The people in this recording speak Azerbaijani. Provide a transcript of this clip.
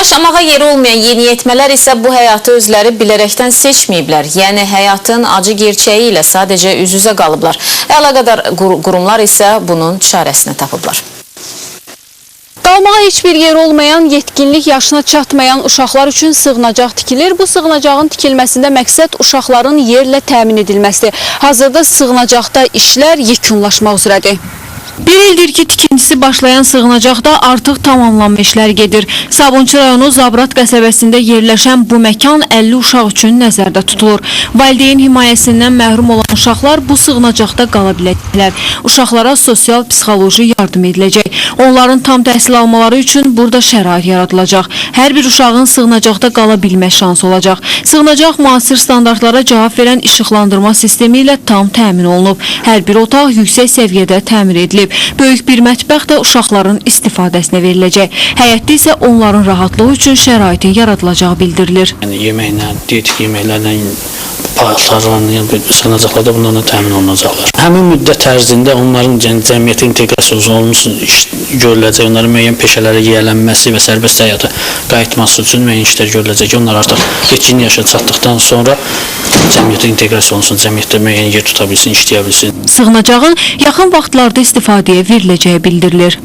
Yaşamağa yeri olmayan yeniyetmələr isə bu həyatı özləri bilərəkdən seçməyiblər. Yəni həyatın acı gerçəyi ilə sadəcə üz-üzə qalıblar. Əlaqədar qur- qurumlar isə bunun çarəsini tapıblar. Qalmağa heç bir yer olmayan, yetkinlik yaşına çatmayan uşaqlar üçün sığınacaq tikilir. Bu sığınacağın tikilməsində məqsəd uşaqların yerlə təmin edilməsidir. Hazırda sığınacaqda işlər yekunlaşmaq üzrədir. Bir ildir ki, tikintisi başlayan sığınacaqda artıq tamamlanma işləri gedir. Sabunçu rayonu Zabrat qəsəbəsində yerləşən bu məkan 50 uşaq üçün nəzərdə tutulur. Valideyn himayəsindən məhrum olan uşaqlar bu sığınacaqda qala biləcəklər. Uşaqlara sosial-psixoloji yardım ediləcək. Onların tam təhsil almaları üçün burada şərait yaradılacaq. Hər bir uşağın sığınacaqda qala bilmə şansı olacaq. Sığınacaq müasir standartlara cavab verən işıqlandırma sistemi ilə tam təmin olunub. Hər bir otaq yüksək səviyyədə təmir edilib. Böyük bir mətbəx də uşaqların istifadəsinə veriləcək. Həyətdə isə onların rahatlığı üçün şəraitin yaradılacağı bildirilir. Yəni yeməklə, dietik yeməklərlə, paltarlarla, sığınacaqlarda bunlarla təmin olunacaqlar. Həmin müddət ərzində onların cəmiyyətə inteqrasiyası olunmuş iş görüləcək, onların müəyyən peşələrə yiyələnməsi və sərbəst həyata qayıtması üçün müəyyən işlər görüləcək. Onlar artıq yetkin yaşa çatdıqdan sonra cəmiyyətə inteqrasiya olunsun, cəmiyyətdə müəyyən yer tuta bilsin, işləyə bilsin. Sığınacağın yaxın vaxtlarda istifadəyə veriləcəyi bildirilir.